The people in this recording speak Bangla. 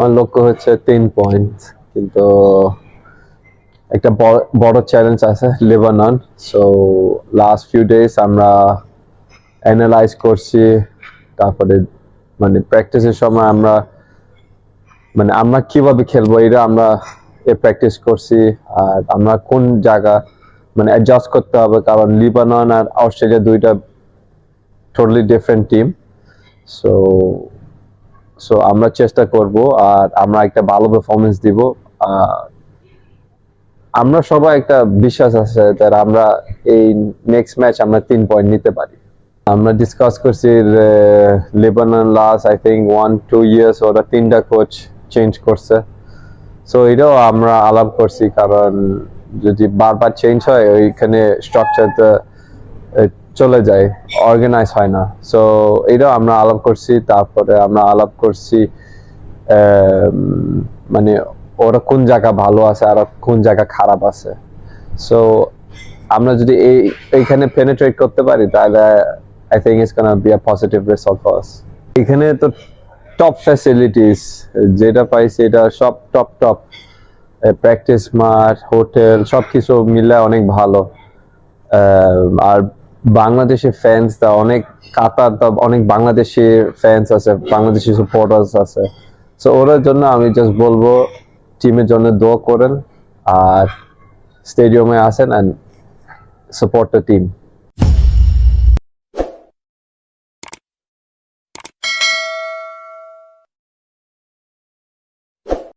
আমার লক্ষ্য হচ্ছে তিন পয়েন্ট কিন্তু একটা বড়- চ্যালেঞ্জ আছে Lebanon so last few days আমরা অ্যানালাইজ করছি, তারপরে মানে প্র্যাকটিসের সময় আমরা মানে আমরা কীভাবে খেলব এটা আমরা এ প্র্যাকটিস করছি, আর আমরা কোন জায়গা মানে অ্যাডজাস্ট করতে হবে, কারণ লিবানন আর অস্ট্রেলিয়া দুইটা totally different team so so আমরা চেষ্টা করব আর আমরা একটা ভালো পারফরমেন্স দিব। আমরা সবাই একটা বিশ্বাস আছে that আমরা এই নেক্সট ম্যাচ আমরা তিন পয়েন্ট নিতে পারি। আমরা ডিসকাস করছি Lebanon last I think one two years ওরা তিনটা কোচ চেঞ্জ করছে। সো এটাও আমরা আলাপ করছি কারণ যদি বারবার চেঞ্জ হয়, ওইখানে স্ট্রাকচারটা চলে যায় অর্গানাইজ হয় না। সো এটাও আমরা আলাপ করছি, তারপরে আমরা আলাপ করছি মানে ওরা কোন জায়গা ভালো আছে, আর কোন জায়গা খারাপ আছে। সো আমরা যদি এই, এইখানে পেনিট্রেট করতে পারি, তাহলে I think it's gonna be a positive result for এখানে তো টপ ফ্যাসিলিটিস যেটা পাইছি, এটা সব টপ টপ প্র্যাকটিস মাঠ হোটেল সব কিছু মিলে অনেক ভালো। আর বাংলাদেশের ফ্যান্স দা অনেক কাতার দা অনেক বাংলাদেশি ফ্যান্স আছে বাংলাদেশি সাপোর্টার্স আছে। সো ওদের জন্য আমি জাস্ট বলব টিমের জন্য দোয়া করেন আর স্টেডিয়ামে আসেন অ্যান্ড সাপোর্ট দ্য টিম